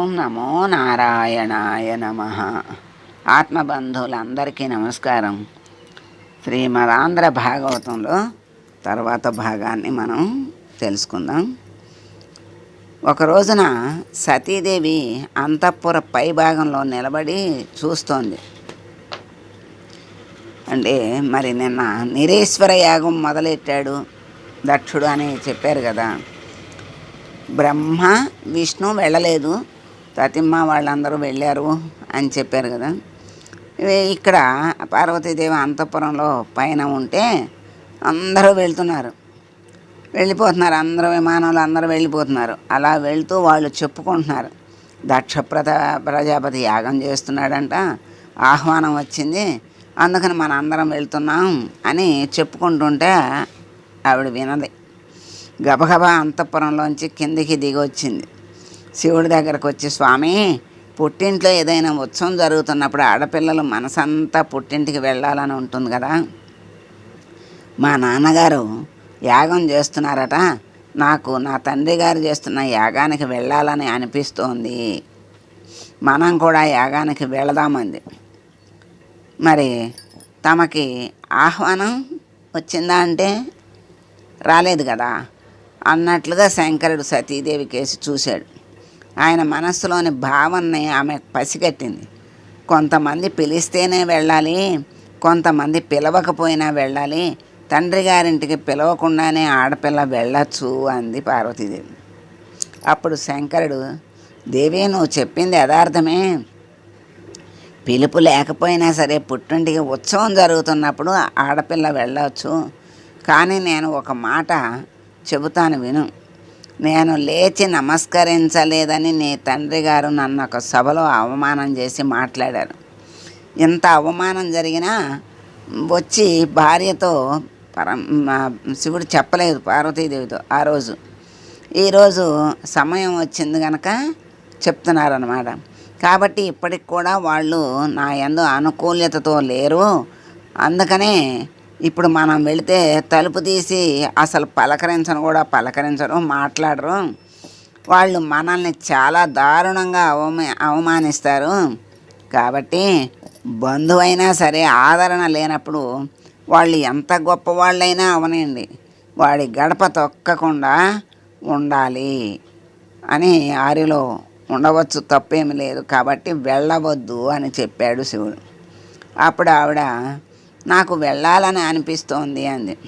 ఓం నమో నారాయణాయ నమ. ఆత్మబంధువులందరికీ నమస్కారం. శ్రీమదాంధ్ర భాగవతంలో తర్వాత భాగాన్ని మనం తెలుసుకుందాం. ఒక రోజున సతీదేవి అంతఃపుర పై భాగంలో నిలబడి చూస్తోంది. అంటే మరి నిన్న నిరేశ్వర యాగం మొదలెట్టాడు? దక్షుడు అని చెప్పారు కదా. బ్రహ్మ విష్ణు వెళ్ళలేదు. తతిమ్మ వాళ్ళందరూ వెళ్ళారు అని చెప్పారు కదా. ఇక్కడ పార్వతీదేవి అంతఃపురంలో పైన ఉంటే అందరూ వెళ్తున్నారు. వెళ్ళిపోతున్నారు. అందరూ విమానంలో అందరూ వెళ్ళిపోతున్నారు. అలా వెళ్తూ వాళ్ళు చెప్పుకుంటున్నారు. దక్ష ప్రజా ప్రజాపతి యాగం చేస్తున్నాడంట. ఆహ్వానం వచ్చింది. అందుకని మన అందరం వెళ్తున్నాం అని చెప్పుకుంటుంటే ఆవిడ వినది. గబగబా అంతఃపురంలోంచి కిందికి దిగి వచ్చింది శివుడి దగ్గరకు వచ్చి స్వామి పుట్టింట్లో ఏదైనా ఉత్సవం జరుగుతున్నప్పుడు ఆడపిల్లలు మనసంతా పుట్టింటికి వెళ్ళాలని ఉంటుంది కదా. మా నాన్నగారు యాగం చేస్తున్నారట. నాకు నా తండ్రి గారు చేస్తున్న యాగానికి వెళ్ళాలని అనిపిస్తోంది. మనం కూడా యాగానికి వెళదామంది. మరి తమకి ఆహ్వానం వచ్చిందా అంటే రాలేదు కదా. అన్నట్లుగా శంకరుడు సతీదేవి కేసి చూశాడు. ఆయన మనస్సులోని భావనని ఆమె పసిగట్టింది. కొంతమంది పిలిస్తేనే వెళ్ళాలి కొంతమంది పిలవకపోయినా వెళ్ళాలి తండ్రి గారింటికి పిలవకుండానే ఆడపిల్ల వెళ్ళచ్చు అంది పార్వతీదేవి. అప్పుడు శంకరుడు దేవి నువ్వు చెప్పింది యథార్థమే. పిలుపు లేకపోయినా సరే పుట్టింటికి ఉత్సవం జరుగుతున్నప్పుడు ఆడపిల్ల వెళ్ళవచ్చు కానీ నేను ఒక మాట చెబుతాను విను. నేను లేచి నమస్కరించలేదని నీ తండ్రి గారు నన్ను ఒక సభలో అవమానం చేసి మాట్లాడారు. ఇంత అవమానం జరిగినా వచ్చి భార్యతో పరం శివుడు చెప్పలేదు పార్వతీదేవితో ఆ రోజు. ఈరోజు సమయం వచ్చింది కనుక చెప్తున్నారనమాట కాబట్టి ఇప్పటికి కూడా వాళ్ళు నా ఎందు అనుకూల్యతతో లేరు. అందుకనే ఇప్పుడు మనం వెళితే తలుపు తీసి అసలు పలకరించను కూడా పలకరించరు మాట్లాడరు. వాళ్ళు మనల్ని చాలా దారుణంగా అవమా అవమానిస్తారు. కాబట్టి బంధువైనా సరే ఆదరణ లేనప్పుడు వాళ్ళు ఎంత గొప్ప వాళ్ళైనా అవనండి. వాడి గడప తొక్కకుండా ఉండాలి అని ఆరిలో ఉండవచ్చు తప్పేమి లేదు. కాబట్టి వెళ్ళవద్దు అని చెప్పాడు శివుడు. అప్పుడు ఆవిడ నాకు వెళ్ళాలని అనిపిస్తోంది అంది.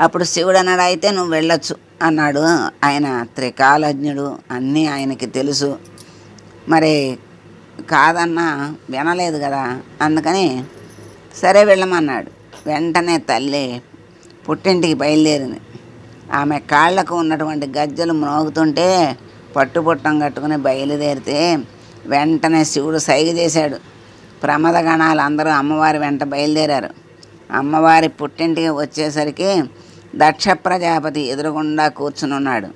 అప్పుడు శివుడు అన్నాడు అయితే నువ్వు వెళ్ళొచ్చు అన్నాడు. ఆయన త్రికాలజ్ఞుడు అన్నీ ఆయనకి తెలుసు. మరి కాదన్నా వినలేదు కదా అందుకని సరే వెళ్ళమన్నాడు. వెంటనే తల్లి పుట్టింటికి బయలుదేరింది. ఆమె కాళ్ళకు ఉన్నటువంటి గజ్జలు మ్రోగుతుంటే పట్టుపుట్టం కట్టుకుని బయలుదేరితే వెంటనే శివుడు సైగ చేశాడు. ప్రమదగణాలు అందరూ అమ్మవారి వెంట బయలుదేరారు. అమ్మవారి పుట్టింటికి వచ్చేసరికి దక్ష ప్రజాపతి ఎదురుగుండా కూర్చునున్నాడు.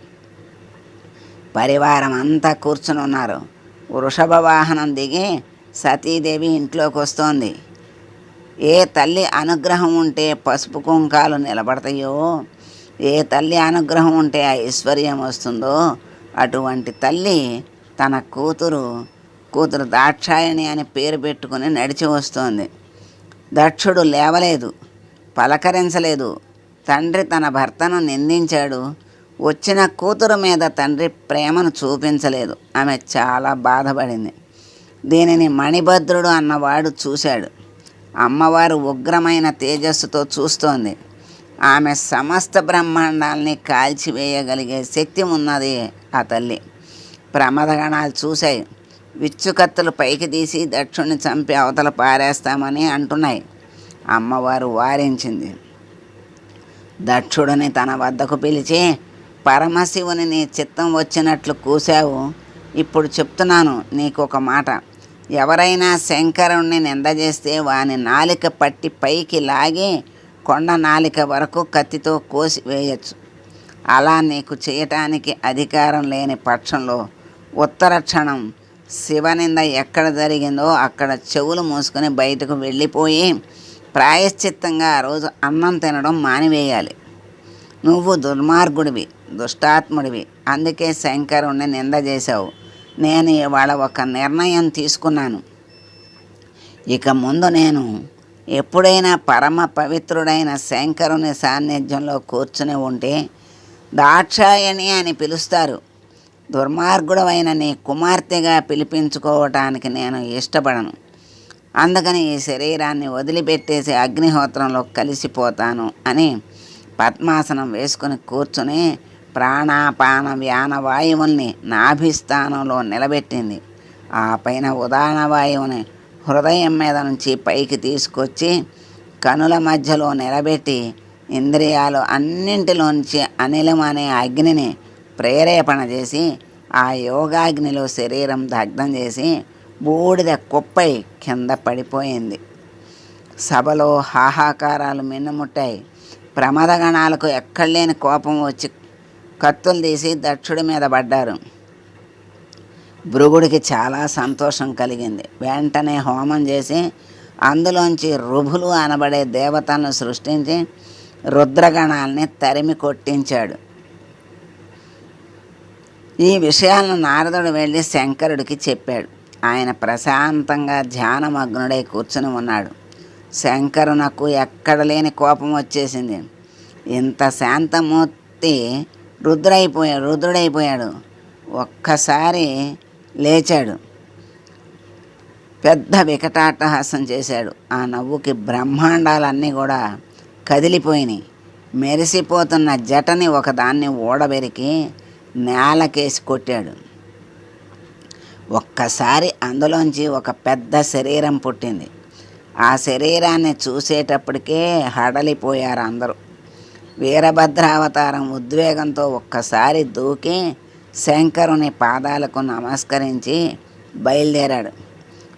పరివారం అంతా కూర్చుని ఉన్నారు వృషభ వాహనం దిగి సతీదేవి ఇంట్లోకి వస్తోంది ఏ తల్లి అనుగ్రహం ఉంటే పసుపు కుంకాలు నిలబడతాయో ఏ తల్లి అనుగ్రహం ఉంటే ఐశ్వర్యం వస్తుందో అటువంటి తల్లి తన కూతురు కూతురు దాక్షాయణి అని పేరు పెట్టుకుని నడిచి వస్తోంది. దక్షుడు లేవలేదు పలకరించలేదు. తండ్రి తన భర్తను నిందించాడు. వచ్చిన కూతురు మీద తండ్రి ప్రేమను చూపించలేదు. ఆమె చాలా బాధపడింది. దీనిని మణిభద్రుడు అన్నవాడు చూశాడు. అమ్మవారు ఉగ్రమైన తేజస్సుతో చూస్తోంది. ఆమె సమస్త బ్రహ్మాండాల్ని కాల్చివేయగలిగే శక్తి ఉన్నది ఆ తల్లి. ప్రమదగణాలు చూశాయి. విచ్చుకత్తులు పైకి తీసి దక్షుణ్ణి చంపి అవతల పారేస్తామని అంటున్నాయి. అమ్మవారు వారించింది. దక్షుడిని తన వద్దకు పిలిచి పరమశివుని నీ చిత్తం వచ్చినట్లు కూశావు. ఇప్పుడు చెప్తున్నాను నీకు ఒక మాట. ఎవరైనా శంకరుణ్ణి నిందజేస్తే వాని నాలిక పట్టి పైకి లాగి కొండ నాలిక వరకు కత్తితో కోసి వేయచ్చు. అలా నీకు చేయటానికి అధికారం లేని పక్షంలో ఉత్తర క్షణం శివనింద ఎక్కడ జరిగిందో అక్కడ చెవులు మూసుకొని బయటకు వెళ్ళిపోయి ప్రాయశ్చిత్తంగా ఆ రోజు అన్నం తినడం మానివేయాలి. నువ్వు దుర్మార్గుడివి దుష్టాత్ముడివి. అందుకే శంకరుణ్ణి నింద చేశావు. నేను ఇవాళ ఒక నిర్ణయం తీసుకున్నాను. ఇక ముందు నేను ఎప్పుడైనా పరమ పవిత్రుడైన శంకరుని సాన్నిధ్యంలో కూర్చుని ఉంటే దాక్షాయణి అని పిలుస్తారు. దుర్మార్గుడవైన నీ కుమార్తెగా పిలిపించుకోవటానికి నేను ఇష్టపడను. అందుకని ఈ శరీరాన్ని వదిలిపెట్టేసి అగ్నిహోత్రంలో కలిసిపోతాను అని పద్మాసనం వేసుకుని కూర్చుని ప్రాణాపాన వ్యాన వాయువుల్ని నాభిస్థానంలో నిలబెట్టింది. ఆ పైన ఉదాహరణ వాయువుని హృదయం మీద నుంచి పైకి తీసుకొచ్చి కనుల మధ్యలో నిలబెట్టి ఇంద్రియాలు అన్నింటిలోంచి అనిలం అనే అగ్నిని ప్రేరేపణ చేసి ఆ యోగాగ్నిలో శరీరం దగ్ధం చేసి బూడిద కుప్పై కింద పడిపోయింది. సభలో హాహాకారాలు మిన్నుముట్టాయి. ప్రమదగణాలకు ఎక్కడలేని కోపం వచ్చి కత్తులు తీసి దక్షుడి మీద పడ్డారు. భృగుడికి చాలా సంతోషం కలిగింది. వెంటనే హోమం చేసి అందులోంచి రుభులు అనబడే దేవతలను సృష్టించి రుద్రగణాల్ని తరిమి కొట్టించాడు. ఈ విషయాలను నారదుడు వెళ్ళి శంకరుడికి చెప్పాడు. ఆయన ప్రశాంతంగా ధ్యానమగ్నుడై కూర్చుని ఉన్నాడు. శంకరునకు ఎక్కడ లేని కోపం వచ్చేసింది. ఇంత శాంతమూర్తి రుద్రైపోయాడు రుద్రుడైపోయాడు. ఒక్కసారి లేచాడు. పెద్ద వికటాట్టహాసం చేశాడు. ఆ నవ్వుకి బ్రహ్మాండాలన్నీ కూడా కదిలిపోయినాయి. మెరిసిపోతున్న జటని ఒకదాన్ని ఓడబెరికి నేలకేసి కొట్టాడు. ఒక్కసారి అందులోంచి ఒక పెద్ద శరీరం పుట్టింది. ఆ శరీరాన్ని చూసేటప్పటికే హడలిపోయారు అందరూ. వీరభద్రావతారం ఉద్వేగంతో ఒక్కసారి దూకి శంకరుని పాదాలకు నమస్కరించి బయలుదేరాడు.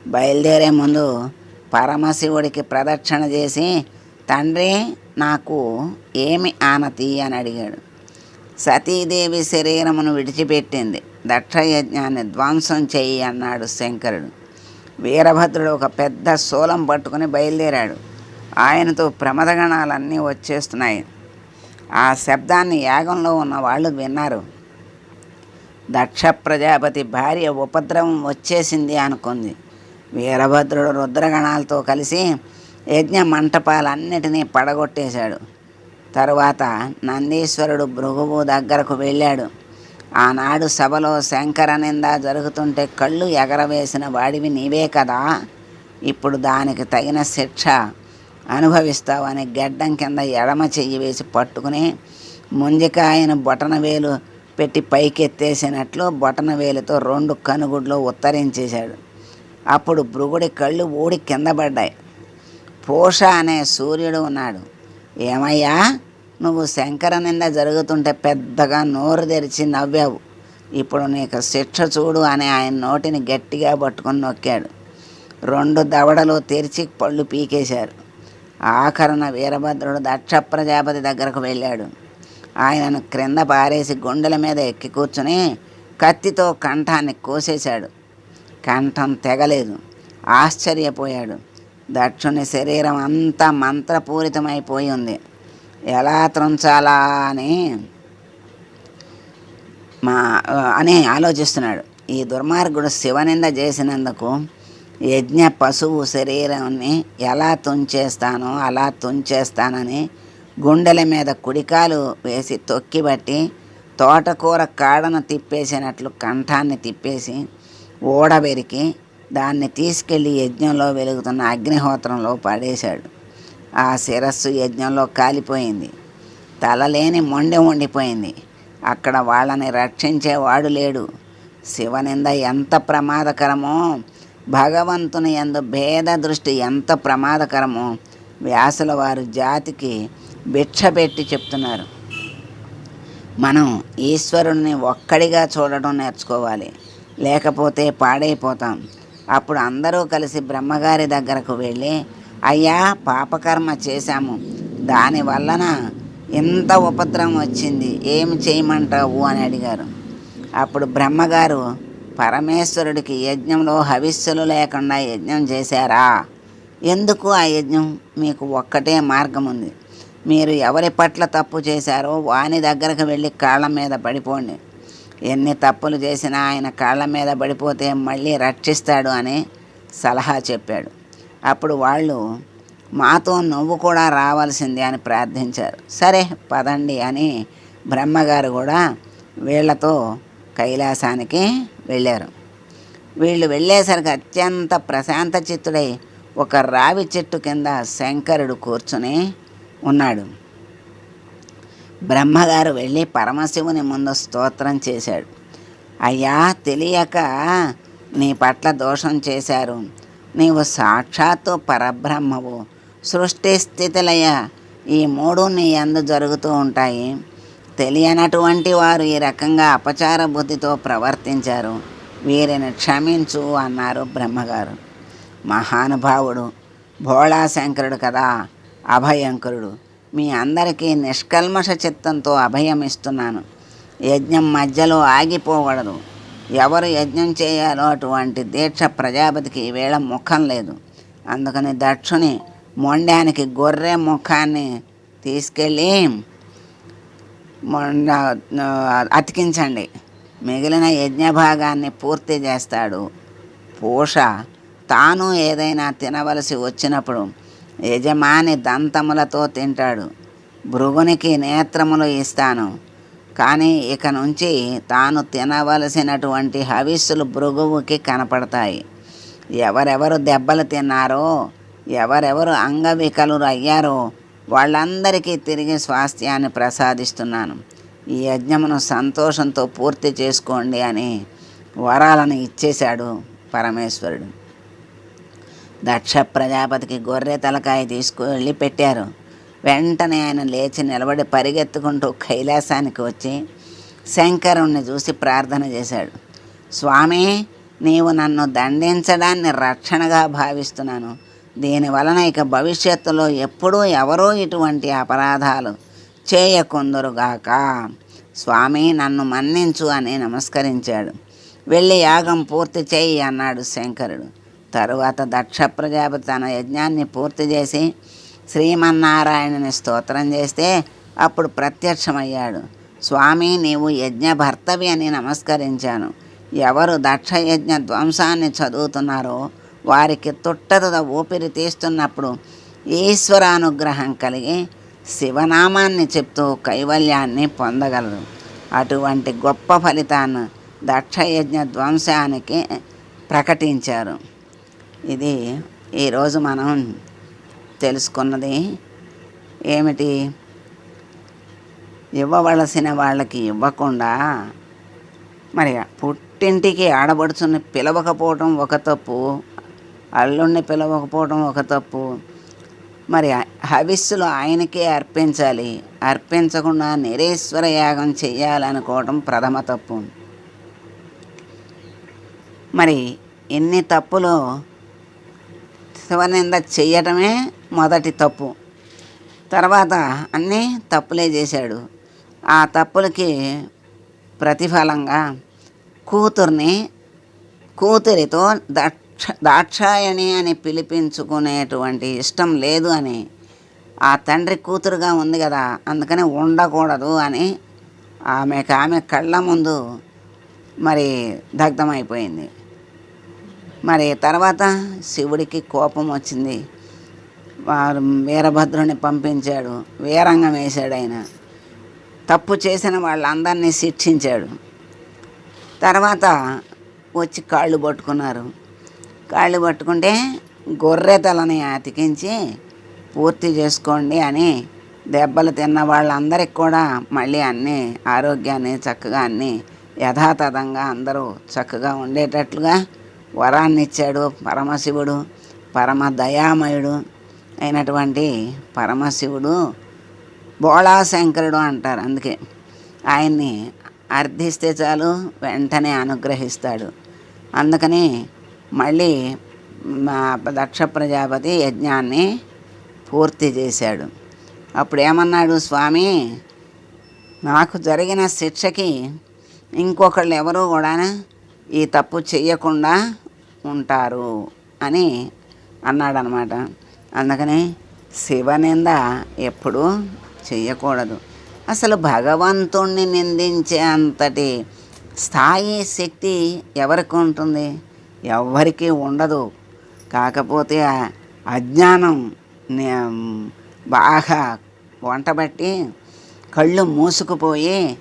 బయలుదేరే ముందు పరమశివుడికి ప్రదక్షిణ చేసి తండ్రి నాకు ఏమి ఆనతి? అని అడిగాడు. సతీదేవి శరీరమును విడిచిపెట్టింది. దక్షయజ్ఞాన్ని ధ్వంసం చెయ్యి అన్నాడు శంకరుడు. వీరభద్రుడు ఒక పెద్ద శూలం పట్టుకుని బయలుదేరాడు. ఆయనతో ప్రమదగణాలన్నీ వచ్చేస్తున్నాయి. ఆ శబ్దాన్ని యాగంలో ఉన్న వాళ్ళు విన్నారు. దక్ష ప్రజాపతి భార్య ఉపద్రవం వచ్చేసింది అనుకుంది. వీరభద్రుడు రుద్రగణాలతో కలిసి యజ్ఞ మంటపాలన్నిటినీ పడగొట్టేశాడు. తరువాత నందీశ్వరుడు భృగువు దగ్గరకు వెళ్ళాడు. ఆనాడు సభలో శంకర నింద జరుగుతుంటే కళ్ళు ఎగరవేసిన వాడివి నీవే కదా. ఇప్పుడు దానికి తగిన శిక్ష అనుభవిస్తావని గడ్డం కింద ఎడమ చెయ్యి వేసి పట్టుకుని ముంజికాయను బొటన వేలు పెట్టి పైకెత్తేసినట్లు బొటనవేలుతో రెండు కనుగుడ్లు ఉత్తరించేశాడు. అప్పుడు భృగుడి కళ్ళు ఊడి కింద పడ్డాయి. పోష అనే సూర్యుడు ఉన్నాడు. ఏమయ్యా? నువ్వు శంకర నింద జరుగుతుంటే పెద్దగా నోరు తెరిచి నవ్వావు. ఇప్పుడు నీకు శిక్ష చూడు అని ఆయన నోటిని గట్టిగా పట్టుకొని నొక్కాడు. రెండు దవడలు తెరిచి పళ్ళు పీకేశారు. ఆఖరణ వీరభద్రుడు దక్ష ప్రజాపతి దగ్గరకు వెళ్ళాడు. ఆయనను క్రింద పారేసి గుండెల మీద ఎక్కి కూర్చుని కత్తితో కంఠాన్ని కోసేశాడు. కంఠం తెగలేదు. ఆశ్చర్యపోయాడు. దక్షుని శరీరం అంతా మంత్రపూరితమైపోయి ఉంది. ఎలా త్రుంచాలా అని మా అని ఆలోచిస్తున్నాడు. ఈ దుర్మార్గుడు శివనింద చేసినందుకు యజ్ఞ పశువు శరీరాన్ని ఎలా తుంచేస్తానో అలా తుంచేస్తానని గుండెల మీద కుడికాలు వేసి తొక్కిబట్టి తోటకూర కాడను తిప్పేసినట్లు కంఠాన్ని తిప్పేసి ఓడబెరికి దాన్ని తీసుకెళ్ళి యజ్ఞంలో వెలుగుతున్న అగ్నిహోత్రంలో పడేశాడు. ఆ శిరస్సు యజ్ఞంలో కాలిపోయింది. తలలేని మొండె ఉండిపోయింది అక్కడ వాళ్ళని రక్షించేవాడు లేడు. శివనింద ఎంత ప్రమాదకరమో భగవంతుని ఎందు భేద దృష్టి ఎంత ప్రమాదకరమో వ్యాసుల వారు జాతికి భిక్ష పెట్టి చెప్తున్నారు. మనం ఈశ్వరుణ్ణి ఒక్కడిగా చూడటం నేర్చుకోవాలి. లేకపోతే పాడైపోతాం. అప్పుడు అందరూ కలిసి బ్రహ్మగారి దగ్గరకు వెళ్ళి అయ్యా పాపకర్మ చేశాము. దాని వలన ఇంత ఉపద్రవం వచ్చింది. ఏమి చేయమంటావు? అని అడిగారు. అప్పుడు బ్రహ్మగారు పరమేశ్వరుడికి యజ్ఞంలో హవిస్సులు లేకుండా యజ్ఞం చేశారా? ఎందుకు ఆ యజ్ఞం? మీకు ఒక్కటే మార్గం ఉంది. మీరు ఎవరి పట్ల తప్పు చేశారో వాని దగ్గరకు వెళ్ళి కాళ్ళ మీద పడిపోండి. ఎన్ని తప్పులు చేసినా ఆయన కాళ్ళ మీద పడిపోతే మళ్ళీ రక్షిస్తాడు అని సలహా చెప్పాడు. అప్పుడు వాళ్ళు మాతో నువ్వు కూడా రావాల్సిందే అని ప్రార్థించారు. సరే పదండి అని బ్రహ్మగారు కూడా వీళ్ళతో కైలాసానికి వెళ్ళారు. వీళ్ళు వెళ్ళేసరికి అత్యంత ప్రశాంత చిత్తుడై ఒక రావి చెట్టు కింద శంకరుడు కూర్చుని ఉన్నాడు. బ్రహ్మగారు వెళ్ళి పరమశివుని ముందు స్తోత్రం చేశాడు. అయ్యా తెలియక నీ పట్ల దోషం చేశారు. నీవు సాక్షాత్తు పరబ్రహ్మవు. సృష్టి స్థితిలయ ఈ మూడు నీ అందు జరుగుతూ ఉంటాయి. తెలియనటువంటి వారు ఈ రకంగా అపచార బుద్ధితో ప్రవర్తించారు. వీరిని క్షమించు అన్నారు బ్రహ్మగారు. మహానుభావుడు భోళాశంకరుడు కదా అభయంకరుడు. మీ అందరికీ నిష్కల్మష చిత్తంతో అభయం ఇస్తున్నాను యజ్ఞం మధ్యలో ఆగిపోకూడదు. ఎవరు యజ్ఞం చేయాలో అటువంటి దీక్ష ప్రజాపతికి ఈవేళ ముఖం లేదు. అందుకని దక్షుని మొండానికి గొర్రె ముఖాన్ని తీసుకెళ్ళి మొండ అతికించండి. మిగిలిన యజ్ఞ భాగాన్ని పూర్తి చేస్తాడు. పూష తాను ఏదైనా తినవలసి వచ్చినప్పుడు యజమాని దంతములతో తింటాడు. భృగునికి నేత్రములు ఇస్తాను. కానీ ఇక నుంచి తాను తినవలసినటువంటి హవిస్సులు భృగువుకి కనపడతాయి. ఎవరెవరు దెబ్బలు తిన్నారో ఎవరెవరు అంగవికలురు అయ్యారో వాళ్ళందరికీ తిరిగి స్వాస్థ్యాన్ని ప్రసాదిస్తున్నాను. ఈ యజ్ఞమును సంతోషంతో పూర్తి చేసుకోండి అని వరాలను ఇచ్చేశాడు పరమేశ్వరుడు. దక్ష ప్రజాపతికి గొర్రె తలకాయ తీసుకువెళ్ళి పెట్టారు. వెంటనే ఆయన లేచి నిలబడి పరిగెత్తుకుంటూ కైలాసానికి వచ్చి శంకరుణ్ణి చూసి ప్రార్థన చేశాడు. స్వామి నీవు నన్ను దండించడాన్ని రక్షణగా భావిస్తున్నాను. దీనివలన ఇక భవిష్యత్తులో ఎప్పుడూ ఎవరూ ఇటువంటి అపరాధాలు చేయకుందరుగాక. స్వామి నన్ను మన్నించు అని నమస్కరించాడు. వెళ్ళి యాగం పూర్తి చేయి అన్నాడు శంకరుడు. తరువాత దక్ష ప్రజాపతి తన యజ్ఞాన్ని పూర్తి చేసి శ్రీమన్నారాయణని స్తోత్రం చేస్తే అప్పుడు ప్రత్యక్షమయ్యాడు. స్వామి నీవు యజ్ఞ భర్తవి అని నమస్కరించాను. ఎవరు దక్ష యజ్ఞ ధ్వంసాన్ని చదువుతున్నారో వారికి తుట్టద ఊపిరి తీస్తున్నప్పుడు ఈశ్వరానుగ్రహం కలిగి శివనామాన్ని చెప్తూ కైవల్యాన్ని పొందగలరు. అటువంటి గొప్ప ఫలితాన్ని దక్షయజ్ఞ ధ్వంసానికి ప్రకటించారు. ఇది ఈరోజు మనం తెలుసుకున్నది ఏమిటి? ఇవ్వవలసిన వాళ్ళకి ఇవ్వకుండా మరి పుట్టింటికి ఆడబడుచుని పిలవకపోవటం ఒక తప్పు అల్లుణ్ణి పిలవకపోవటం ఒక తప్పు. మరి హవిస్సులు ఆయనకే అర్పించాలి. అర్పించకుండా నిరేశ్వర యాగం చేయాలనుకోవటం ప్రథమ తప్పు. మరి ఎన్ని తప్పులు శివనింద చేయటమే మొదటి తప్పు. తర్వాత అన్నీ తప్పులే చేశాడు. ఆ తప్పులకి ప్రతిఫలంగా కూతుర్ని కూతురితో దక్ష దాక్షాయణి అని పిలిపించుకునేటువంటి ఇష్టం లేదు అని. ఆ తండ్రి కూతురుగా ఉంది కదా అందుకని ఉండకూడదు అని ఆమెకు ఆమె కళ్ళ ముందు మరి దగ్ధమైపోయింది. మరి తర్వాత శివుడికి కోపం వచ్చింది. వారు వీరభద్రుని పంపించాడు. వీరంగం వేశాడు ఆయన. తప్పు చేసిన వాళ్ళందరినీ శిక్షించాడు. తర్వాత వచ్చి కాళ్ళు పట్టుకున్నారు. కాళ్ళు పట్టుకుంటే గొర్రె తలని అతికించి పూర్తి చేసుకోండి అని దెబ్బలు తిన్న వాళ్ళందరికి కూడా మళ్ళీ అన్నీ ఆరోగ్యాన్ని చక్కగా అన్నీ యథాతథంగా అందరూ చక్కగా ఉండేటట్లుగా వరాన్ని ఇచ్చాడు పరమశివుడు పరమ దయామయుడు అయినటువంటి పరమశివుడు బోళాశంకరుడు అంటారు. అందుకే ఆయన్ని అర్థిస్తే చాలు వెంటనే అనుగ్రహిస్తాడు. అందుకని మళ్ళీ మా దక్ష ప్రజాపతి యజ్ఞాన్ని పూర్తి చేశాడు. అప్పుడు ఏమన్నాడు స్వామి నాకు జరిగిన శిక్షకి ఇంకొకళ్ళు ఎవరు కూడా ఈ తప్పు చేయకుండా ఉంటారు అని అన్నాడనమాట. అందుకని శివనింద ఎప్పుడూ చేయకూడదు అసలు భగవంతుణ్ణి నిందించే అంతటి స్థాయి శక్తి ఎవరికి ఉంటుంది? ఎవరికి ఉండదు. కాకపోతే అజ్ఞానం బాగా వంటబట్టి కళ్ళు మూసుకుపోయి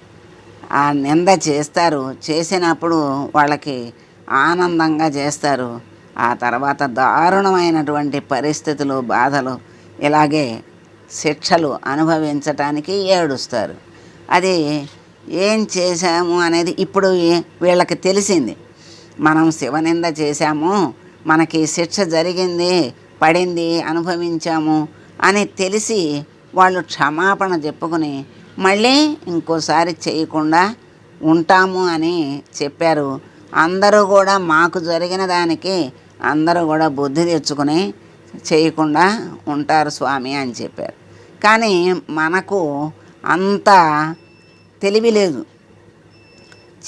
ఆ నింద చేస్తారు. చేసినప్పుడు వాళ్ళకి ఆనందంగా చేస్తారు. ఆ తర్వాత దారుణమైనటువంటి పరిస్థితులు బాధలు ఇలాగే శిక్షలు అనుభవించటానికి ఏడుస్తారు. అది ఏం చేశాము అనేది ఇప్పుడు వీళ్ళకి తెలిసింది. మనం శివనింద చేశాము మనకి శిక్ష జరిగింది పడింది అనుభవించాము అని తెలిసి వాళ్ళు క్షమాపణ చెప్పుకుని మళ్ళీ ఇంకోసారి చేయకుండా ఉంటాము అని చెప్పారు. అందరూ కూడా మాకు జరిగిన దానికి అందరూ కూడా బుద్ధి తెచ్చుకుని చేయకుండా ఉంటారు స్వామి అని చెప్పారు. కానీ మనకు అంత తెలివి లేదు.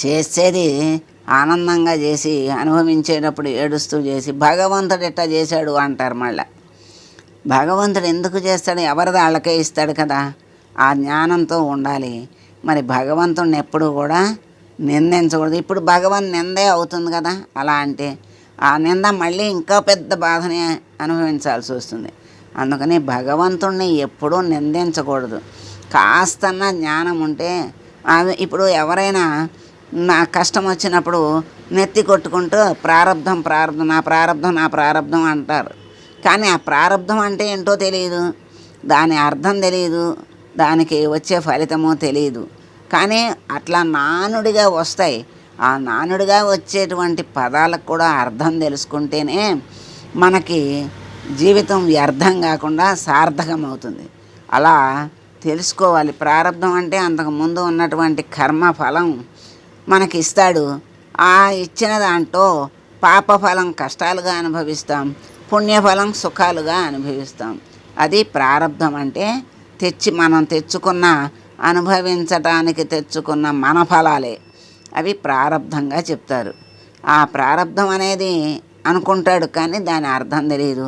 చేసేది ఆనందంగా చేసి అనుభవించేటప్పుడు ఏడుస్తూ చేసి భగవంతుడు ఎట్టా చేశాడు అంటారు మళ్ళా. భగవంతుడు ఎందుకు చేస్తాడు? ఎవరిది వాళ్ళకే ఇస్తాడు కదా? ఆ జ్ఞానంతో ఉండాలి. మరి భగవంతుడిని ఎప్పుడు కూడా నిందించకూడదు. ఇప్పుడు భగవన్ నిందే అవుతుంది కదా అలా అంటే ఆ నింద మళ్ళీ ఇంకా పెద్ద బాధని అనుభవించాల్సి వస్తుంది. అందుకని భగవంతుణ్ణి ఎప్పుడూ నిందించకూడదు. కాస్తన్న జ్ఞానం ఉంటే అవి ఇప్పుడు ఎవరైనా నా కష్టం వచ్చినప్పుడు నెత్తి కొట్టుకుంటూ ప్రారంధం ప్రారంధం నా ప్రారంధం నా ప్రారంధం అంటారు. కానీ ఆ ప్రారంధం అంటే ఏంటో తెలియదు దాని అర్థం తెలియదు దానికి వచ్చే ఫలితమో తెలియదు కానీ అట్లా నానుడిగా వస్తాయి. ఆ నానుడిగా వచ్చేటువంటి పదాలకు కూడా అర్థం తెలుసుకుంటేనే మనకి జీవితం వ్యర్థం కాకుండా సార్థకం అవుతుంది అలా తెలుసుకోవాలి. ప్రారంధం అంటే అంతకు ముందు ఉన్నటువంటి కర్మ ఫలం మనకి ఇస్తాడు. ఆ ఇచ్చిన దాంట్లో పాపఫలం కష్టాలుగా అనుభవిస్తాం. పుణ్యఫలం సుఖాలుగా అనుభవిస్తాం. అది ప్రారంధం అంటే తెచ్చి మనం తెచ్చుకున్న అనుభవించటానికి తెచ్చుకున్న మన ఫలాలే. అవి ప్రారంధంగా చెప్తారు. ఆ ప్రారంధం అనేది అనుకుంటాడు కానీ దాని అర్థం తెలియదు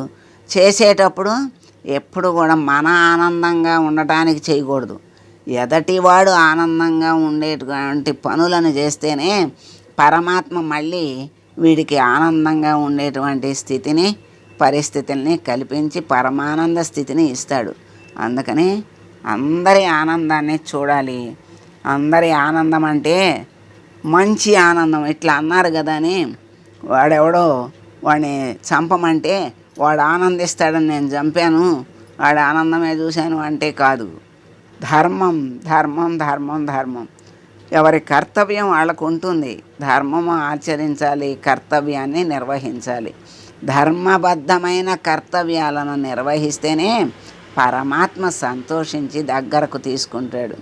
చేసేటప్పుడు ఎప్పుడు కూడా మన ఆనందంగా ఉండటానికి చేయకూడదు. ఎదటివాడు ఆనందంగా ఉండేటువంటి పనులను చేస్తేనే పరమాత్మ మళ్ళీ వీడికి ఆనందంగా ఉండేటువంటి స్థితిని పరిస్థితుల్ని కల్పించి పరమానంద స్థితిని ఇస్తాడు. అందుకని అందరి ఆనందాన్ని చూడాలి. అందరి ఆనందం అంటే మంచి ఆనందం. ఇట్లా అన్నారు కదా అని వాడెవడో వాడిని చంపమంటే వాడు ఆనందిస్తాడని నేను చంపాను. వాడు ఆనందమే చూశాను అంటే కాదు. ధర్మం ధర్మం ధర్మం ధర్మం. ఎవరి కర్తవ్యం వాళ్ళకు ఉంటుంది. ధర్మము ఆచరించాలి కర్తవ్యాన్ని నిర్వహించాలి. ధర్మబద్ధమైన కర్తవ్యాలను నిర్వహిస్తేనే పరమాత్మ సంతోషించి దగ్గరకు తీసుకుంటాడు.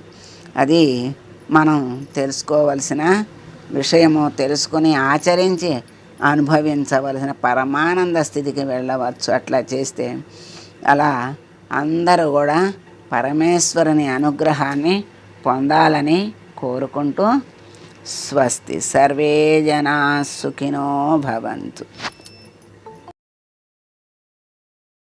అది మనం తెలుసుకోవలసిన విషయము తెలుసుకొని ఆచరించి అనుభవించవలసిన పరమానంద స్థితికి వెళ్ళవచ్చు. అట్లా చేస్తే అలా అందరూ కూడా పరమేశ్వరుని అనుగ్రహాన్ని పొందాలని కోరుకుంటూ స్వస్తి. సర్వే జనా సుఖినో భవంతు.